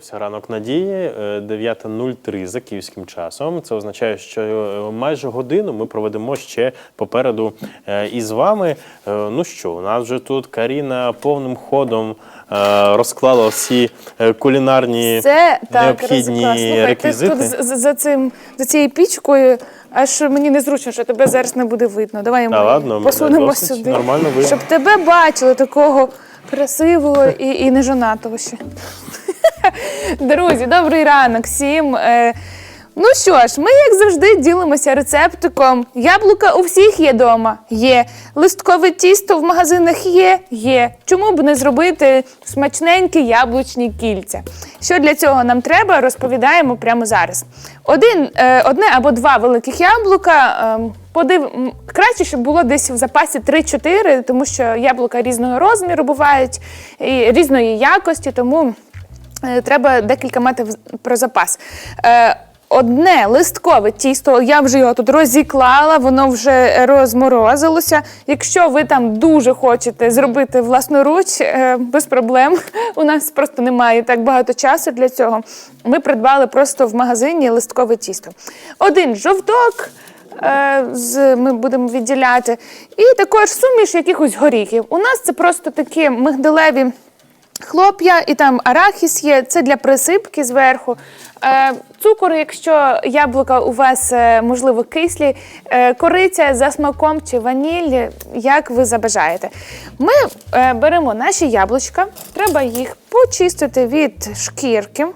Почався ранок надії е, 9.03 за київським часом. Це означає, що е, майже годину ми проведемо ще попереду е, із вами. Е, Ну що, у нас вже тут Каріна повним ходом е, розклала всі е, кулінарні Це так необхідні розклад. Слухай, реквізити. Ти тут за, цим за цією пічкою, аж мені незручно, що тебе зараз не буде видно. Давай ми Та ладно, посунемо сюди, нормально видно. щоб тебе бачили такого красивого і, і нежонатого ще. Друзі, добрий ранок всім. Е, Ну що ж, ми, як завжди, ділимося рецептиком. Яблука у всіх є вдома? Є. Листкове тісто в магазинах є? Є. Чому б не зробити смачненькі яблучні кільця? Що для цього нам треба, розповідаємо прямо зараз. Один, е, одне або два великих яблука. ем, Подив... Краще, щоб було десь в запасі 3-4, тому що яблука різного розміру бувають і різної якості, тому е, треба декілька мати про запас. Одне листкове тісто, я вже його тут розіклала, воно вже розморозилося. Якщо ви там дуже хочете зробити власноруч, е, без проблем. У нас просто немає так багато часу для цього. Ми придбали просто в магазині листкове тісто. Один жовток, е, з, ми будемо відділяти, і також суміш якихось горіхів. У нас це просто такі мигдалеві хлоп'я, і там арахіс є, це для присипки зверху. Е, цукор, якщо яблука у вас, е, можливо, кислі, е, кориця за смаком чи ваніль, як ви забажаєте. Ми е, беремо наші яблучка, треба їх почистити від шкірки.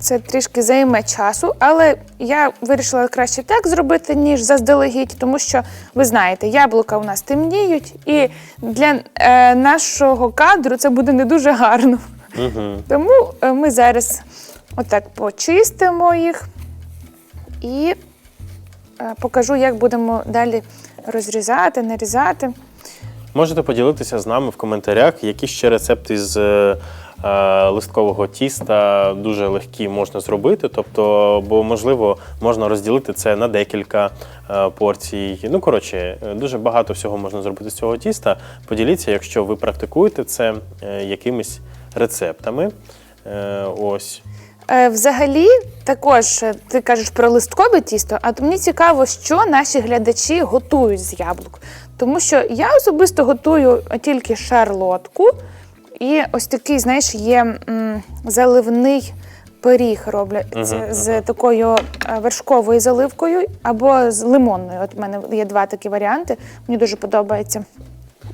Це трішки займе часу, але я вирішила краще так зробити, ніж заздалегідь, тому що ви знаєте, яблука у нас темніють, і для е, нашого кадру це буде не дуже гарно. Тому е, ми зараз отак почистимо їх і е, покажу, як будемо далі розрізати, нарізати. Можете поділитися з нами в коментарях, які ще рецепти з е, листкового тіста дуже легкі можна зробити. Тобто, бо можливо можна розділити це на декілька е, порцій. Ну коротше, е, дуже багато всього можна зробити з цього тіста. Поділіться, якщо ви практикуєте це е, якимись рецептами. Е, ось. Е, Взагалі, також е, ти кажеш про листкове тісто, а то мені цікаво, що наші глядачі готують з яблук. Тому що я особисто готую тільки шарлотку, і ось такий, знаєш, є м, заливний пиріг роблять з, з такою е, вершковою заливкою або з лимонною. От в мене є два такі варіанти. Мені дуже подобається.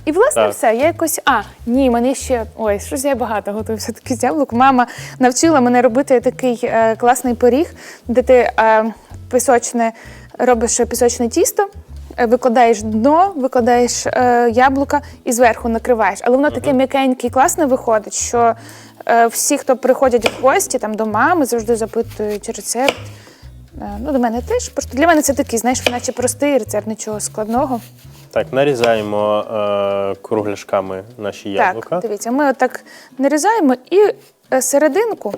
І власне Так. все. Я якось. А, ні, мене ще. Ой, щось я багато готую все-таки з яблук. Мама навчила мене робити такий е, класний пиріг, де ти е, пісочне робиш пісочне тісто. Е, Викладаєш дно, викладаєш е, яблука і зверху накриваєш. Але воно таке м'якеньке і класне виходить, що е, всі, хто приходять в гості там, до мами, завжди запитують рецепт. Е, ну, до мене теж. Просто для мене це такий, знаєш, наче простий рецепт, нічого складного. Так, нарізаємо е, кругляшками наші яблука. Так, дивіться, ми отак нарізаємо і е, серединку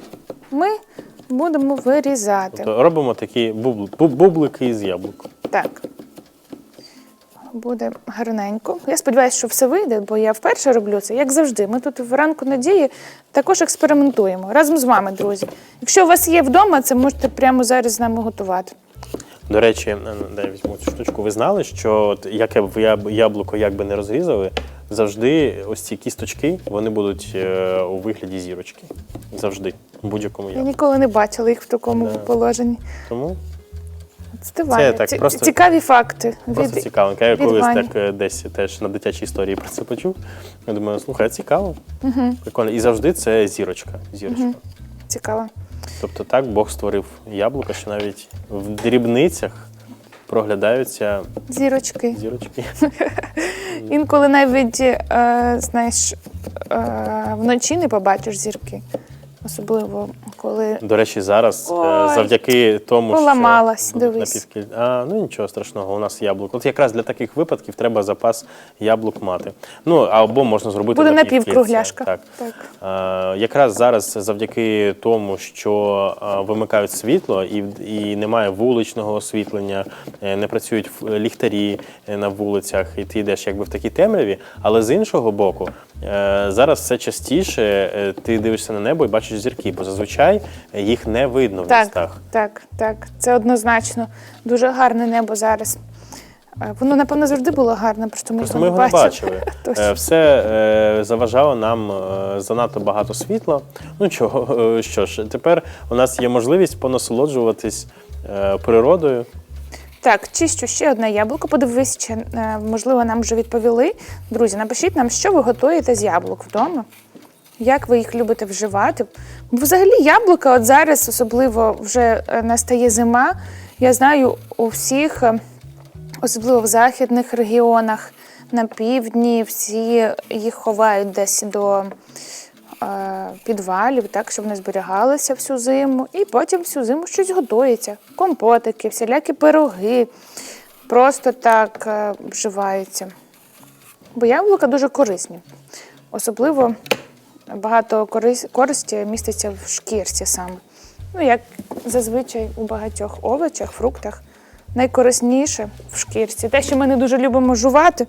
ми будемо вирізати. Тобто робимо такі бубл- бу- бублики з яблук. Так. Буде гарненько. Я сподіваюся, що все вийде, бо я вперше роблю це, як завжди. Ми тут в ранку надії також експериментуємо разом з вами, друзі. Якщо у вас є вдома, це можете прямо зараз з нами готувати. До речі, е, дай я візьму цю штучку. Ви знали, що яке б яблуко як би не розрізали, завжди ось ці кісточки вони будуть е, у вигляді зірочки. Завжди. У будь-якому Я ніколи не бачила їх в такому Да. положенні. Тому Стиває. так, Ці- просто- Цікаві факти. просто від- цікавенько. Я від колись Вані. так е, десь теж на дитячій історії про це почув. Я думаю, слухай, цікаво. Угу. Прикольно. І завжди це зірочка. зірочка. Цікаво. Тобто так Бог створив яблука, що навіть в дрібницях проглядаються Зірочки. зірочки. Інколи навіть, е, знаєш, е, вночі не побачиш зірки. Особливо коли До речі, зараз е, Ой, завдяки тому, поламалась, що дивись. напівкіль- А, ну нічого страшного, у нас яблук. От якраз для таких випадків треба запас яблук мати. Ну або можна зробити Буде напівкільця, напівкругляшка. Так. Так. Е, якраз зараз завдяки тому, що е, вимикають світло і, і немає вуличного освітлення, е, не працюють ф- ліхтарі е, на вулицях, і ти йдеш якби в такій темряві. Але з іншого боку, е, зараз все частіше е, ти дивишся на небо і бачиш зірки, бо зазвичай їх не видно в так, містах. так, так, це однозначно. Дуже гарне небо зараз. Е, Воно, напевно, завжди було гарне, просто ми, Просто його ми не його не бачили. бачили. Е, Все е, заважало нам занадто багато світла. Ну чого, що ж, тепер у нас є можливість понасолоджуватись природою. Так, чищу ще одне яблуко. Подивись, чи можливо нам вже відповіли. Друзі, напишіть нам, що ви готуєте з яблук вдома. Як ви їх любите вживати? Бо взагалі яблука, от зараз, особливо вже е, настає зима. Я знаю у всіх, е, особливо в західних регіонах, на півдні, всі їх ховають десь до е, підвалів, так, щоб не зберігалися всю зиму. І потім всю зиму щось готується. Компотики, всілякі пироги. Просто так е, вживаються. Бо яблука дуже корисні. Особливо багато корис- користі міститься в шкірці саме. Ну, як зазвичай у багатьох овочах, фруктах. Найкорисніше в шкірці. Те, що ми не дуже любимо жувати.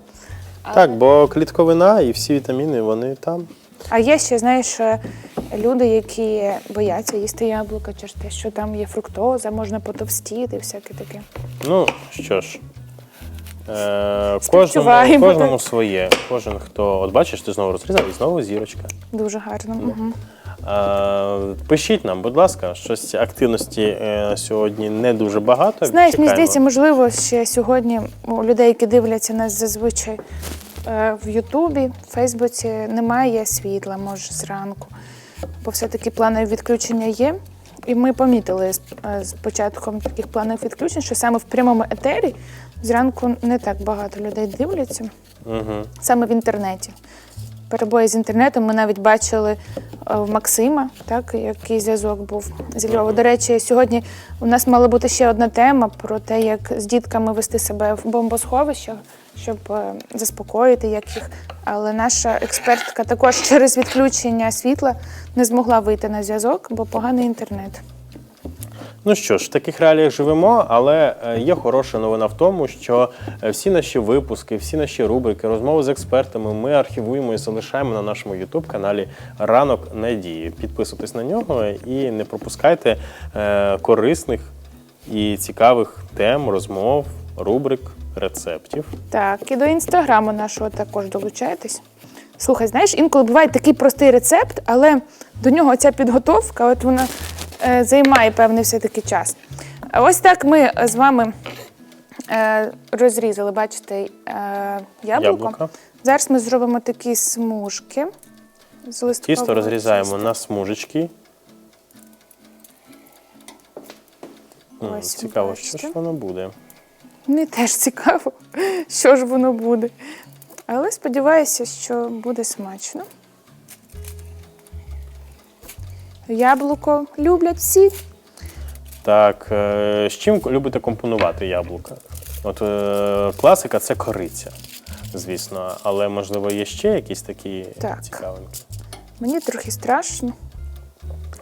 Так, бо клітковина і всі вітаміни вони там. А є ще, знаєш, е, люди, які бояться їсти яблука через те, що там є фруктоза, можна потовстіти, всяке таке. Ну що ж. Е, кожному, Співчуваємо, кожному так. своє. Кожен хто. От бачиш, ти знову розрізав і знову зірочка. Дуже гарно. Угу. Е, пишіть нам, будь ласка, щось активності е, сьогодні не дуже багато. Знаєш, мені Чекаємо. здається, можливо, ще сьогодні у людей, які дивляться нас зазвичай е, в Ютубі, в Фейсбуці, немає світла, може, зранку. Бо все-таки планові відключення є. І ми помітили з, е, з початком таких планових відключень, що саме в прямому етері зранку не так багато людей дивляться. Угу. саме в інтернеті. Перебої з інтернетом ми навіть бачили е, в Максима, так, який зв'язок був з Львова. До речі, сьогодні у нас мала бути ще одна тема про те, як з дітками вести себе в бомбосховищах, щоб е, заспокоїти як їх. Але наша експертка також через відключення світла не змогла вийти на зв'язок, бо поганий інтернет. Ну що ж, в таких реаліях живемо, але е, є хороша новина в тому, що е, всі наші випуски, всі наші рубрики, розмови з експертами ми архівуємо і залишаємо на нашому youtube каналі Ранок Надії. Підписуйтесь на нього і не пропускайте е, корисних і цікавих тем, розмов, рубрик, рецептів. Так, і до інстаграму нашого також долучайтесь. Слухай, знаєш, інколи буває такий простий рецепт, але до нього ця підготовка, от вона займає певний все-таки час. Ось так ми з вами е, розрізали, бачите, е, яблуко. Яблука. Зараз ми зробимо такі смужки з листкового Тісто розрізаємо тіста. на смужечки. М, Ось, Цікаво, що ж воно буде. Мені теж цікаво, що ж воно буде. Але сподіваюся, що буде смачно. Яблуко люблять всі. Так, е, з чим любите компонувати яблука? От е, класика це кориця, звісно, але можливо є ще якісь такі Так. цікавинки. Мені трохи страшно.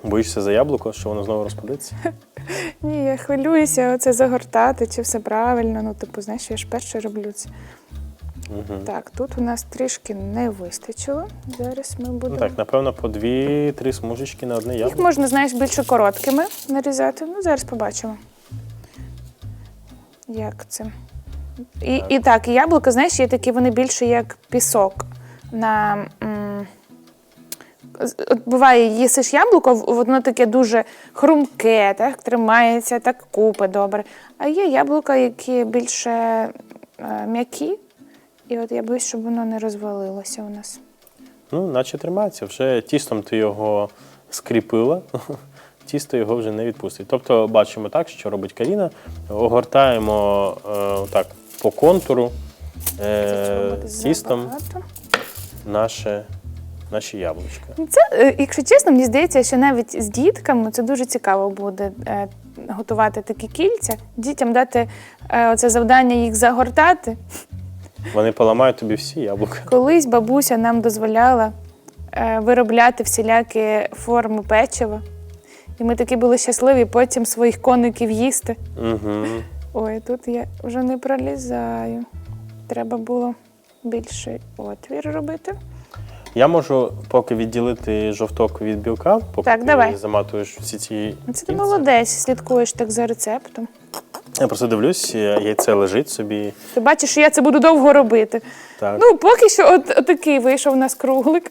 Боїшся за яблуко, що воно знову розпадеться? Ні, я хвилююся оце загортати, чи все правильно. Ну, типу, знаєш, я ж перше роблю це. Угу. Так, тут у нас трішки не вистачило. Зараз ми Ну будемо. так, напевно, по дві-три смужечки на одне Їх можна, знаєш, більше короткими нарізати. Ну, зараз побачимо. Як це? І, і так, і яблука, знаєш, є такі, вони більше як пісок. На, м, от буває, їсиш яблуко, воно таке дуже хрумке, так, тримається, так купи добре. А є яблука, які більше е, м'які. І от я боюсь, щоб воно не розвалилося у нас. Ну, наче тримається. Вже тістом ти його скріпила, тісто його вже не відпустить. Тобто бачимо так, що робить Каріна. Огортаємо е, так, по контуру е, тістом наше наші яблучка. Це, е, якщо чесно, мені здається, що навіть з дітками це дуже цікаво буде е, готувати такі кільця, дітям дати е, оце завдання їх загортати. Вони поламають тобі всі яблука. Колись бабуся нам дозволяла е, виробляти всілякі форми печива. І ми такі були щасливі потім своїх коників їсти. Угу. Ой, тут я вже не пролізаю. Треба було більший отвір робити. Я можу поки відділити жовток від білка, поки Так, ти давай. заматуєш всі ці. Ну, Це ти кільця. молодець, слідкуєш так за рецептом. Я просто дивлюсь, яйце лежить собі. Ти бачиш, що я це буду довго робити. Так. Ну, поки що от, отакий вийшов у нас круглик.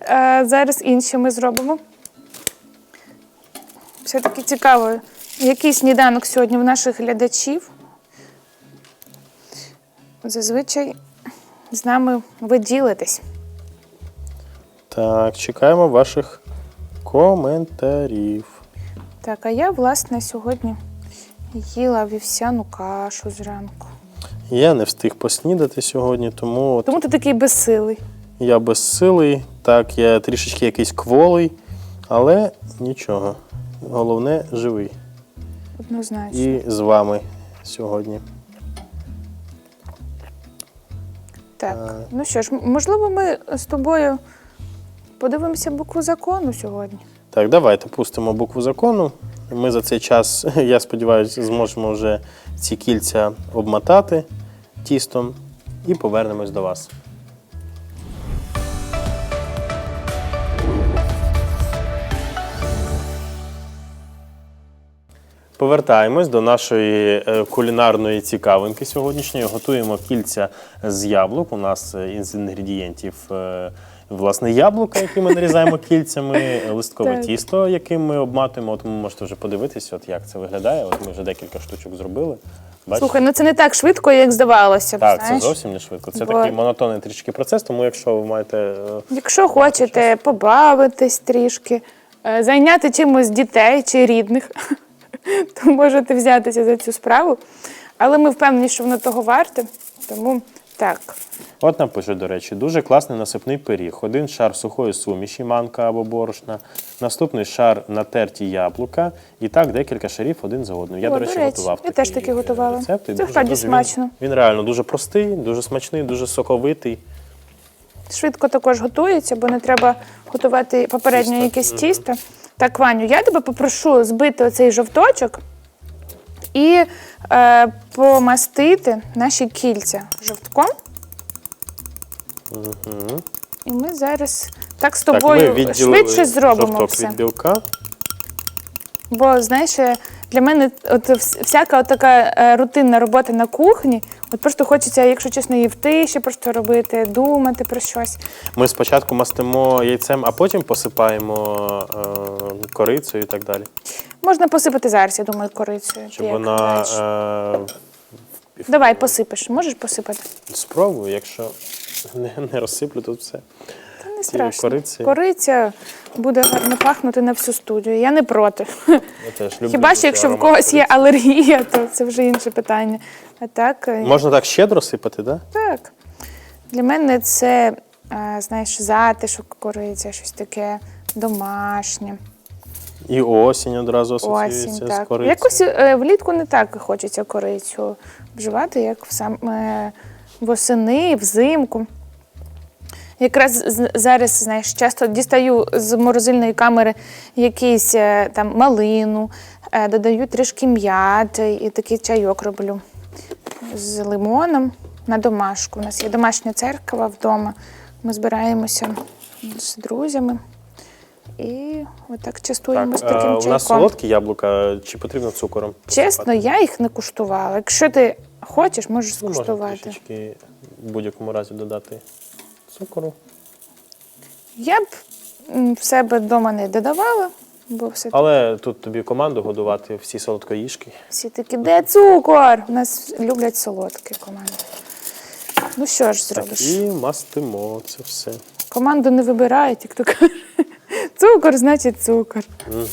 Е, зараз інші ми зробимо. Все-таки цікаво, який сніданок сьогодні в наших глядачів. Зазвичай з нами ви ділитесь. Так, чекаємо ваших коментарів. Так, а я, власне, сьогодні їла вівсяну кашу зранку. Я не встиг поснідати сьогодні, тому от Тому ти такий безсилий. я безсилий. Так, я трішечки якийсь кволий, але нічого. Головне, живий. Однозначно. І з вами сьогодні. Так, Так. ну що ж, м- можливо, ми з тобою подивимося букву закону сьогодні. Так, давайте пустимо букву закону. Ми за цей час, я сподіваюся, зможемо вже ці кільця обмотати тістом і повернемось до вас. Повертаємось до нашої е, кулінарної цікавинки сьогоднішньої. Готуємо кільця з яблук. У нас е, із інгредієнтів е, власне яблука, які ми нарізаємо кільцями, листкове Так. тісто, яким ми обматуємо. От ви можете вже подивитися, от як це виглядає. От ми вже декілька штучок зробили. Бачите? Слухай, ну це не так швидко, як здавалося. б, так, це знаєш. зовсім не швидко. Це Бо- такий монотонний трішки процес. Тому якщо ви маєте е, Якщо хочете побавитись трішки, е, зайняти чимось дітей чи рідних, то можете взятися за цю справу. Але ми впевнені, що воно того варте. Тому так. От нам пишуть, до речі, дуже класний насипний пиріг. Один шар сухої суміші, манка або борошна, наступний шар натерті яблука, і так декілька шарів один за одним. Я, О, до речі, готував я теж таки е, готувала. рецепт. Це дуже- дуже смачно. Він, він реально дуже простий, дуже смачний, дуже соковитий. Швидко також готується, бо не треба готувати попередньо Тісто. якесь тісто. Так, Ваню, я тебе попрошу збити оцей жовточок і е, помастити наші кільця жовтком. Угу. І ми зараз так з Так, ми тобою швидше зробимо все. від білка. Бо знаєш, е, для мене от всяка от така е, рутинна робота на кухні, от просто хочеться, якщо чесно, її в тиші просто робити, думати про щось. Ми спочатку мастимо яйцем, а потім посипаємо е, корицею і так далі. Можна посипати зараз, я думаю, корицею. Щоб Як вона е, Давай посипеш. Можеш посипати? спробую, якщо не, не розсиплю тут все. Та не страшно. корицею. Кориця буде гарно пахнути на всю студію. Я не проти. Я теж люблю Хіба дуже що якщо в аромат когось є кориці. алергія, то це вже інше питання. А так, е, Можна так щедро сипати, так? Да? Так. Для мене це, е, знаєш, затишок кориця, щось таке домашнє. І осінь одразу асоціюється Осінь, з так. корицею. Якось е, влітку не так хочеться корицю вживати, як в сам, е, восени, взимку. Якраз зараз, знаєш, часто дістаю з морозильної камери якийсь е, там малину, е, додаю трішки м'яти і такий чайок роблю з лимоном на домашку. У нас є домашня церква вдома. Ми збираємося з друзями і отак частуємось Так, а, таким у нас солодкі яблука, чи потрібно цукором? Чесно, я їх не куштувала. Якщо ти хочеш, можеш Ну, можна скуштувати. трішечки в будь-якому разі додати цукору. Я б м, в себе вдома не додавала, бо все Але тут тобі команду годувати всі солодкоїжки. всі такі, де цукор? У нас люблять солодкі команди. Ну що ж Так, зробиш? і мастимо це все. Команду не вибирають, як то каже. Цукор, значить цукор. Угу.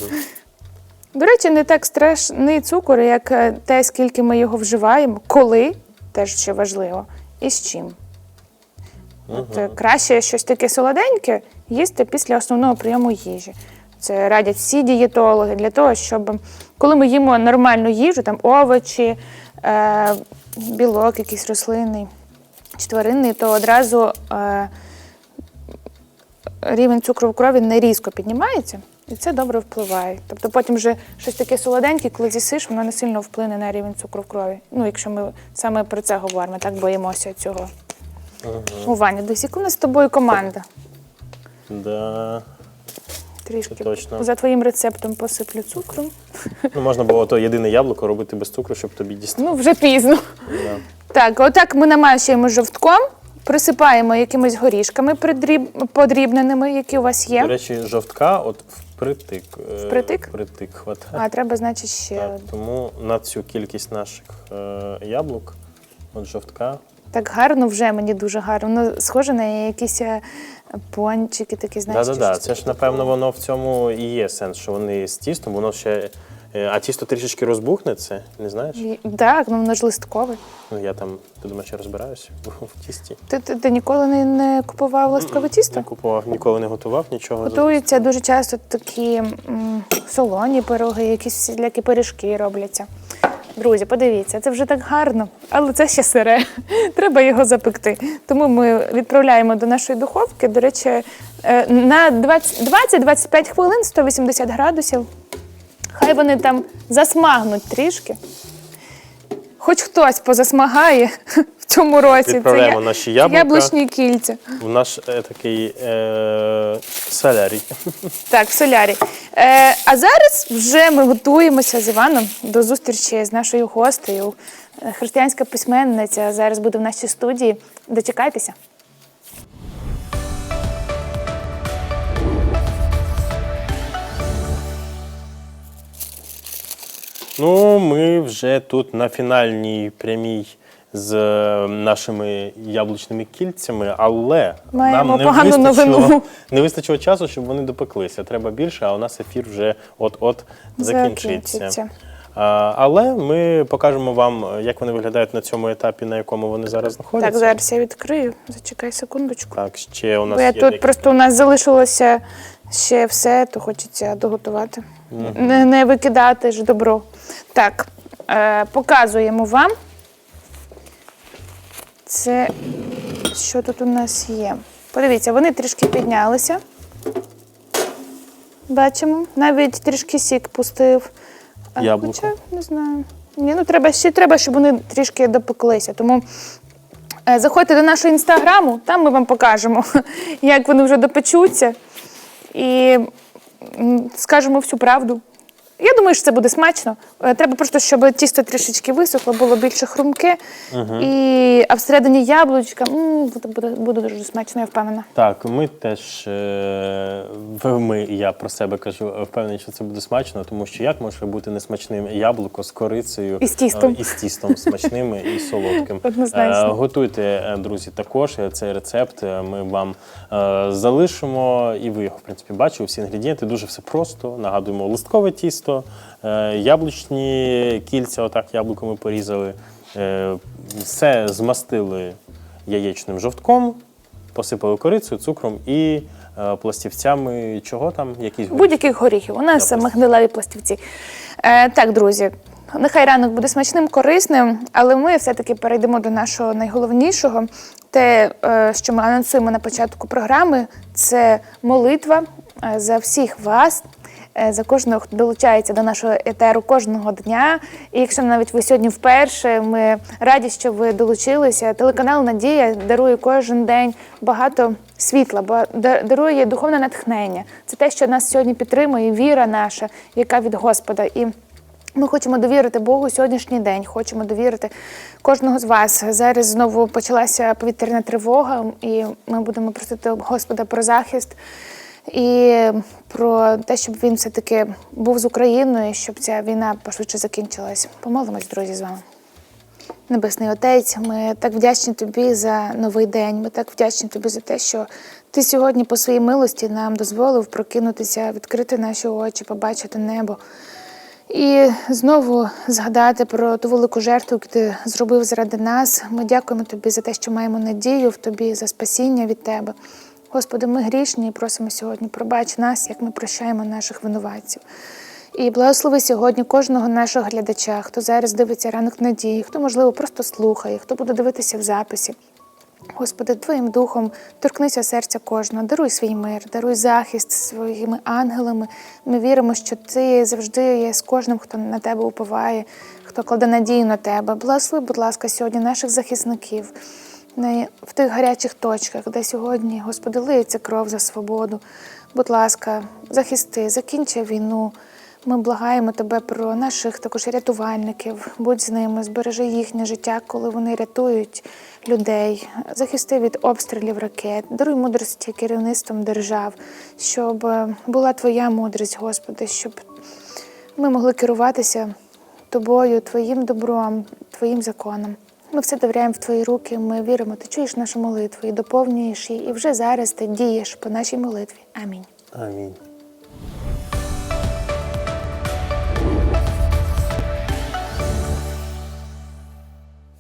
До речі, не так страшний цукор, як е, те, скільки ми його вживаємо, коли, теж ще важливо, і з чим. От, е, краще щось таке солоденьке їсти після основного прийому їжі. Це радять всі дієтологи для того, щоб коли ми їмо нормальну їжу, там овочі, е, білок, якийсь рослинний чи тваринний, то одразу е, рівень цукру в крові не різко піднімається, і це добре впливає. Тобто потім вже щось таке солоденьке, коли з'їсиш, воно не сильно вплине на рівень цукру в крові. Ну, якщо ми саме про це говоримо, так боїмося цього. У Ваня, десь яка у нас з тобою команда? Да. Трішки Це точно. за твоїм рецептом посиплю цукром. Ну, можна було то єдине яблуко робити без цукру, щоб тобі дістати. Ну, вже пізно. Да. Так, отак ми намащуємо жовтком, присипаємо якимись горішками придріб... подрібненими, які у вас є. До речі, жовтка от впритик. е, Впритик? Впритик хватає. А треба, значить, ще. Так, тому на цю кількість наших е, яблук, от жовтка. Так гарно вже мені дуже гарно. Воно схоже на якісь е, пончики, такі, знаєш. Да, так, да, да. щось Це ж таке. напевно воно в цьому і є сенс, що вони з тістом, воно ще. Е, А тісто трішечки розбухне, це не знаєш? І- Так, ну воно ж листкове. Ну я там, ти думаєш, я розбираюся в, в тісті. Ти, ти, ти ніколи не, не купував листкове тісто? Не купував, ніколи не готував нічого. Готуються дуже часто такі м, солоні пироги, якісь всілякі пиріжки робляться. Друзі, подивіться, це вже так гарно, але це ще сире. Треба його запекти. Тому ми відправляємо до нашої духовки. До речі, е, на 20 20-25 хвилин 180 градусів. Хай вони там засмагнуть трішки. Хоч хтось позасмагає в цьому році. Відправляємо я- наші яблука. яблучні кільця. В наш е, такий е, солярій. Так, в солярі. Е, а зараз вже ми готуємося з Іваном до зустрічі з нашою гостею. Е, Християнська письменниця зараз буде в нашій студії. Дочекайтеся. Ну, ми вже тут на фінальній прямій з е, нашими яблучними кільцями, але Маємо нам не вистачило, новину. не вистачило часу, щоб вони допеклися. Треба більше, а у нас ефір вже от-от закінчиться. Закінчиться. А, але ми покажемо вам, як вони виглядають на цьому етапі, на якому вони зараз знаходяться. Так, зараз я відкрию. Зачекай секундочку. Так, ще у нас Бо я є тут декілька- просто у нас залишилося ще все, то хочеться доготувати. Не, не викидати ж добро. Так, е, показуємо вам. Це що тут у нас є? Подивіться, вони трішки піднялися. Бачимо, навіть трішки сік пустив. Яблуко. Хоча, не знаю. Ні, ну треба ще треба, щоб вони трішки допеклися. Тому Е, Заходьте до нашого інстаграму, там ми вам покажемо, як вони вже допечуться. І скажемо всю правду. Я думаю, що це буде смачно. Е, Треба просто, щоб тісто трішечки висохло, було більше хрумке. І, а всередині яблучка м, буде, буде, буде дуже смачно, я впевнена. Так, ми теж е, в- ми, я про себе кажу, е, впевнений, що це буде смачно, тому що як може бути несмачним яблуко з корицею І з тістом. е, і з тістом смачним і солодким. Однозначно. Е, Готуйте, е, друзі, також е, цей рецепт. е, Ми вам е, залишимо, і ви його в принципі бачили. Всі інгредієнти дуже все просто. Нагадуємо, листкове тісто, е, яблучні кільця, отак яблуко ми порізали. Е, Все змастили яєчним жовтком, посипали корицею, цукром і е, пластівцями чого там, якісь. Будь-яких горіхів. У нас мигдалеві пластівці. Е, так, друзі, нехай ранок буде смачним, корисним, але ми все-таки перейдемо до нашого найголовнішого. Те, що ми анонсуємо на початку програми, це молитва за всіх вас. Е, За кожного, хто долучається до нашого етеру кожного дня. І якщо навіть ви сьогодні вперше, ми раді, що ви долучилися. Телеканал Надія дарує кожен день багато світла, да- дарує духовне натхнення. Це те, що нас сьогодні підтримує, віра наша, яка від Господа. І ми хочемо довірити Богу сьогоднішній день. Хочемо довірити кожного з вас. Зараз знову почалася повітряна тривога, і ми будемо просити Господа про захист і про те, щоб він все-таки був з Україною, щоб ця війна пошвидше закінчилась. Помолимось, друзі, з вами. Небесний Отець, ми так вдячні тобі за новий день. Ми так вдячні тобі за те, що ти сьогодні по своїй милості нам дозволив прокинутися, відкрити наші очі, побачити небо. І знову згадати про ту велику жертву, яку ти зробив заради нас. Ми дякуємо тобі за те, що маємо надію в тобі, за спасіння від тебе. Господи, ми грішні і просимо сьогодні, пробач нас, як ми прощаємо наших винуватців. І благослови сьогодні кожного нашого глядача, хто зараз дивиться ранок надії, хто, можливо, просто слухає, хто буде дивитися в записі. Господи, Твоїм духом торкнися серця кожного, даруй свій мир, даруй захист своїми ангелами. Ми віримо, що ти завжди є з кожним, хто на тебе уповає, хто кладе надію на тебе. Благослови, будь ласка, сьогодні наших захисників в тих гарячих точках, де сьогодні, Господи, лиється кров за свободу. Будь ласка, захисти, закінчи війну. Ми благаємо тебе про наших також рятувальників. Будь з ними, збережи їхнє життя, коли вони рятують людей, захисти від обстрілів ракет, даруй мудрості керівництвом держав, щоб е, була твоя мудрість, Господи, щоб ми могли керуватися тобою, твоїм добром, твоїм законом. Ми все довіряємо в твої руки. Ми віримо, ти чуєш нашу молитву і доповнюєш її, і вже зараз ти дієш по нашій молитві. Амінь. Амінь.